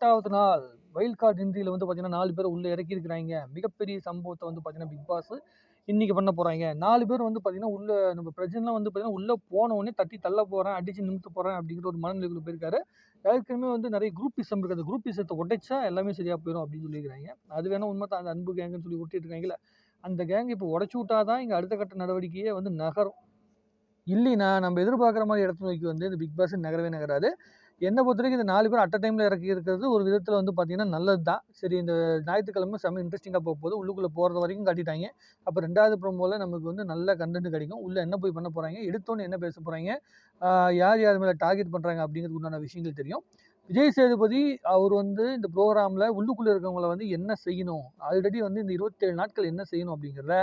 எட்டாவது நாள் wild card இந்தியில் வந்து பார்த்தீங்கன்னா நாலு பேர் உள்ளே இறக்கி இருக்கிறாங்க. மிகப்பெரிய சம்பவத்தை வந்து பார்த்தீங்கன்னா பிக் பாஸ் இன்றைக்கி பண்ண போகிறாங்க நாலு பேர் வந்து பார்த்தீங்கன்னா உள்ளே நம்ம பிரச்சனைலாம் வந்து பார்த்தீங்கன்னா உள்ளே போன உடனே தட்டி தள்ள போகிறேன் அடித்து நிமித்து போகிறேன் அப்படிங்கிற ஒரு மனநிலைக்குள்ள போயிருக்காரு. ஏற்கனவே வந்து நிறைய குரூப்பிசம் இருக்குது அந்த குரூப்பிசத்தை உடைச்சா எல்லாமே சரியாக போயிடும் அப்படின்னு சொல்லியிருக்கிறாங்க. அது வேணால் உண்மை தான். அந்த அன்பு கேங்குன்னு சொல்லி விட்டுட்டு இருக்காங்களே அந்த கேங் இப்போ உடச்சி விட்டா தான் இங்கே அடுத்த கட்ட நடவடிக்கையே வந்து நகரும். இல்லைனா நம்ம எதிர்பார்க்குற மாதிரி இடத்த நோக்கி வந்து இந்த பிக் பாஸ் நகரவே நகராது. என்னை பொறுத்த வரைக்கும் இந்த நாலு பேர் அட் டைமில் இறக்கி இருக்கிறது ஒரு விதத்தில் வந்து பார்த்தீங்கன்னா நல்லது தான் சரி இந்த ஞாயிற்றுக்கிழமை செம்ம இன்ட்ரெஸ்டிங்காக போக போகுது உள்ளுக்குள்ளே போகிறது வரைக்கும் காட்டிட்டாங்க. அப்போ ரெண்டாவது ப்ரோமோவில் நமக்கு வந்து நல்ல கண்டென்ட் கிடைக்கும். உள்ளே என்ன போய் பண்ண போகிறாங்க எடுத்தோன்னு என்ன பேச போகிறாங்க யார் யார் மேலே டார்கெட் பண்ணுறாங்க அப்படிங்கிறதுக்கு உண்டான விஷயங்கள் தெரியும். விஜய் சேதுபதி அவர் வந்து இந்த ப்ரோக்ராமில் உள்ளுக்குள்ளே இருக்கவங்கள வந்து என்ன செய்யணும்? ஆல்ரெடி வந்து இந்த இருபத்தேழு நாட்கள் என்ன செய்யணும் அப்படிங்கிறத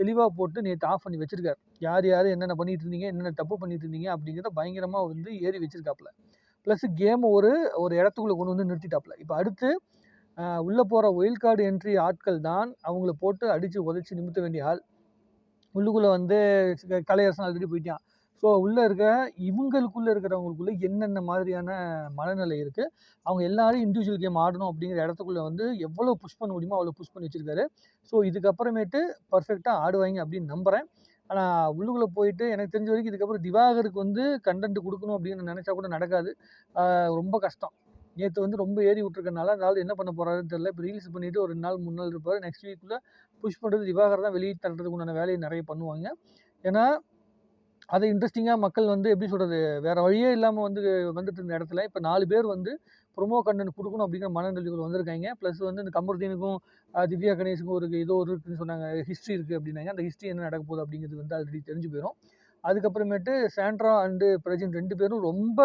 தெளிவாக போட்டு நேற்று ஆஃப் பண்ணி வச்சுருக்காரு. யார் யார் என்னென்ன பண்ணிகிட்டு இருந்தீங்க? என்னென்ன தப்பு பண்ணிகிட்டு இருந்தீங்க? அப்படிங்கிறத பயங்கரமாக வந்து ஏறி வச்சிருக்காப்புல. ப்ளஸ் கேம் ஒரு ஒரு இடத்துக்குள்ளே கொண்டு வந்து நிறுத்திட்டாப்புல. இப்போ அடுத்து உள்ளே போகிற ஒயில் கார்டு என்ட்ரி ஆட்கள் தான் அவங்கள போட்டு அடித்து உதச்சி நிமித்த வேண்டிய ஆள். உள்ளுக்குள்ளே வந்து கலையரசன் ஆல்ரெடி போயிட்டான். ஸோ உள்ளே இருக்க இவங்களுக்குள்ளே இருக்கிறவங்களுக்குள்ளே என்னென்ன மாதிரியான மனநிலை இருக்குது அவங்க எல்லாரும் இண்டிவிஜுவல் கேம் ஆடணும் அப்படிங்கிற இடத்துக்குள்ளே வந்து எவ்வளோ புஷ் பண்ண முடியுமோ அவ்வளோ புஷ் பண்ணி வச்சுருக்காரு. ஸோ இதுக்கப்புறமேட்டு பர்ஃபெக்டாக ஆடுவாங்க அப்படின்னு நம்புகிறேன் ஆனால் உள்ளுக்குள்ளே போயிட்டு எனக்கு தெரிஞ்ச வரைக்கும் இதுக்கப்புறம் திவாகருக்கு வந்து கண்டென்ட் கொடுக்கணும் அப்படின்னு நினச்சா கூட நடக்காது. ரொம்ப கஷ்டம். நேற்று வந்து ரொம்ப ஏறி விட்ருக்கனால அதாவது என்ன பண்ண போகிறாருன்னு தெரியல. இப்போ ரீல்ஸ் பண்ணிவிட்டு ஒரு ரெண்டு நாள் மூணு நாள் இருப்பார். நெக்ஸ்ட் வீக்கில் புஷ் பண்ணுறது திவாகர் தான். வெளியே தள்ளுறதுக்கு உண்டான வேலையை நிறைய பண்ணுவாங்க. ஏன்னா அது இன்ட்ரெஸ்டிங்காக மக்கள் வந்து எப்படி சொல்கிறது வேறு வழியே இல்லாமல் வந்து வந்துட்டு இருந்த இடத்துல இப்போ நாலு பேர் வந்து ப்ரொமோ கண்டென்ட் கொடுக்கணும் அப்படிங்கிற மனநிலைகள் வந்திருக்காங்க. ப்ளஸ் வந்து இந்த கமருதீனுக்கும் திவ்யா கணேஷுக்கும் ஒரு ஏதோ ஒரு இருக்குன்னு சொன்னாங்க. ஹிஸ்ட்ரி இருக்குது அப்படின்னாங்க. அந்த ஹிஸ்ட்ரி என்ன நடக்க போகுது அப்படிங்கிறது வந்து ஆல்ரெடி தெரிஞ்சு போயிடும் அதுக்கப்புறமேட்டு சாண்ட்ரா அண்டு பிரஜின் ரெண்டு பேரும் ரொம்ப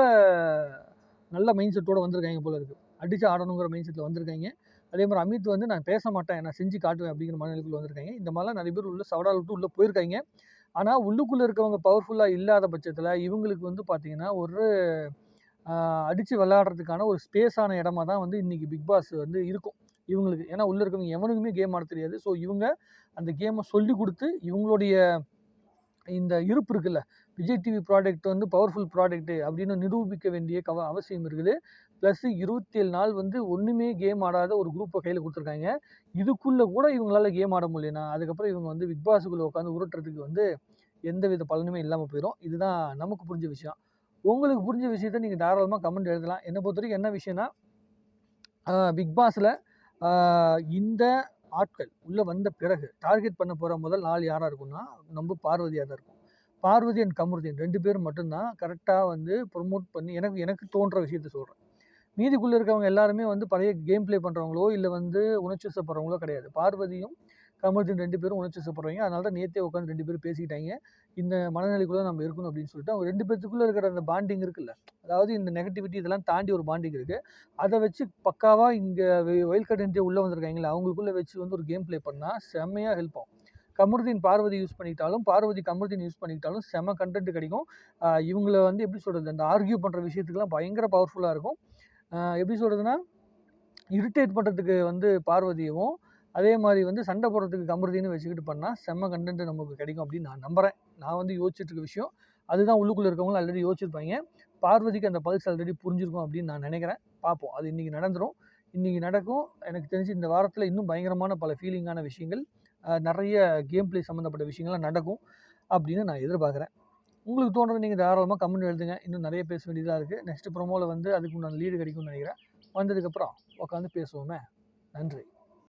நல்ல மைண்ட் செட்டோடு வந்திருக்காங்க போல இருக்குது அடித்து ஆடணுங்கிற மைண்ட் செட்டில் வந்திருக்காங்க. அதே மாதிரி அமித் வந்து நான் பேச மாட்டேன். நான் செஞ்சு காட்டுவேன் அப்படிங்கிற மனநிலைக்குள்ள வந்திருக்காங்க. இந்த மாதிரிலாம் நிறைய பேர் உள்ள சவடால் விட்டு உள்ளே போயிருக்காங்க. ஆனால் உள்ளுக்குள்ளே இருக்கவங்க பவர்ஃபுல்லாக இல்லாத பட்சத்தில் இவங்களுக்கு வந்து பார்த்திங்கன்னா ஒரு அடித்து விளையாடுறதுக்கான ஒரு ஸ்பேஸான இடமா தான் வந்து இன்றைக்கி பிக் பாஸ் வந்து இருக்கும். இவங்களுக்கு ஏன்னா உள்ளே இருக்கவங்க எவனுக்குமே கேம் ஆட தெரியாது. ஸோ இவங்க அந்த கேமை சொல்லி கொடுத்து இவங்களுடைய இந்த இருப்பு இருக்குல்ல விஜய் டிவி ப்ராடக்ட் வந்து பவர்ஃபுல் ப்ராடக்ட்டு அப்படின்னு நிரூபிக்க வேண்டிய கவ அவசியம் இருக்குது. ப்ளஸ் இருபத்தி ஏழு நாள் வந்து ஒன்றுமே கேம் ஆடாத ஒரு குரூப்பை கையில் கொடுத்துருக்காங்க. இதுக்குள்ளே கூட இவங்களால கேம் ஆட முடியலனா அதுக்கப்புறம் இவங்க வந்து பிக் பாஸுக்குள்ளே உட்காந்து உருட்டுறதுக்கு வந்து எந்த வித பலனுமே இல்லாமல் போயிடும் இதுதான் நமக்கு புரிஞ்ச விஷயம். உங்களுக்கு புரிஞ்ச விஷயத்த நீங்கள் தாராளமாக கமெண்ட் எழுதலாம். என்னை பொறுத்த வரைக்கும் என்ன விஷயம்னா பிக் பாஸில் இந்த ஆட்கள் உள்ளே வந்த பிறகு டார்கெட் பண்ண போகிற முதல் நாள் யாராக இருக்கும்னா நம்ம பார்வதியாக தான் இருக்கும். பார்வதி அண்ட் கமருதீன் ரெண்டு பேரும் மட்டும்தான் கரெக்டாக வந்து ப்ரொமோட் பண்ணி எனக்கு எனக்கு தோன்ற விஷயத்த சொல்கிறேன் மீதிக்குள்ளே இருக்கவங்க எல்லாருமே வந்து பழைய கேம் ப்ளே பண்ணுறவங்களோ இல்லை வந்து உணர்ச்சி வசப்படுறவங்களோ கிடையாது. பார்வதியும் கமருதீன் ரெண்டு பேரும் உணர்ச்சி வசப்படுறவங்க. அதனால தான் நேற்றே உட்காந்து ரெண்டு பேரும் பேசிக்கிட்டாங்க. இந்த மனநிலைக்குள்ளே நம்ம இருக்கணும் அப்படின்னு சொல்லிட்டு அவங்க ரெண்டு பேர்த்துக்குள்ளே இருக்கிற அந்த பாண்டிங் இருக்குல்ல அதாவது இந்த நெகட்டிவிட்டி இதெல்லாம் தாண்டி ஒரு பாண்டிங் இருக்குது அதை வச்சு பக்காவாக இங்கே ஒயில் கட் உள்ளே வந்திருக்காங்களே அவங்களுக்குள்ளே வச்சு வந்து ஒரு கேம் ப்ளே பண்ணால் செம்மையாக ஹெல்ப் ஆகும். கமருதீன் பார்வதி யூஸ் பண்ணிக்கிட்டாலும் பார்வதி கமருதீன் யூஸ் பண்ணிக்கிட்டாலும் செம கண்டென்ட் கிடைக்கும். இவங்கள வந்து எப்படி சொல்கிறது அந்த ஆர்கியூ பண்ணுற விஷயத்துக்குலாம் பயங்கர பவர்ஃபுல்லாக இருக்கும். எப்படி சொல்கிறதுனா இரிட்டேட் பண்ணுறதுக்கு வந்து பார்வதியவும் அதே மாதிரி வந்து சண்டை போடுறதுக்கு கமருதின்னு வச்சுக்கிட்டு பண்ணால் செம்ம கண்டென்ட் நமக்கு கிடைக்கும் அப்படின்னு நான் நம்புகிறேன் நான் வந்து யோசிச்சுட்டு இருக்க விஷயம். அதுதான் உள்ளுக்குள்ளே இருக்கவங்களும் ஆல்ரெடி யோசிச்சிருப்பாங்க. பார்வதிக்கு அந்த பல்ஸ் ஆல்ரெடி புரிஞ்சிருக்கும் அப்படின்னு நான் நினைக்கிறேன். பார்ப்போம். அது இன்றைக்கி நடந்துடும் இன்றைக்கி நடக்கும். எனக்கு தெரிஞ்சு இந்த வாரத்தில் இன்னும் பயங்கரமான பல ஃபீலிங்கான விஷயங்கள் நிறைய கேம் பிளே சம்மந்தப்பட்ட விஷயங்கள்லாம் நடக்கும் அப்படின்னு நான் எதிர்பார்க்குறேன். உங்களுக்கு தோன்றது நீங்கள் தாராளமாக கமெண்ட் எழுதுங்க. இன்னும் நிறைய பேச வேண்டியதாக இருக்குது நெக்ஸ்ட் ப்ரோமோவில் வந்து அதுக்கு நான் லீடு கிடைக்கும்னு நினைக்கிறேன். வந்ததுக்கப்புறம் உட்காந்து பேசுவோமே. நன்றி.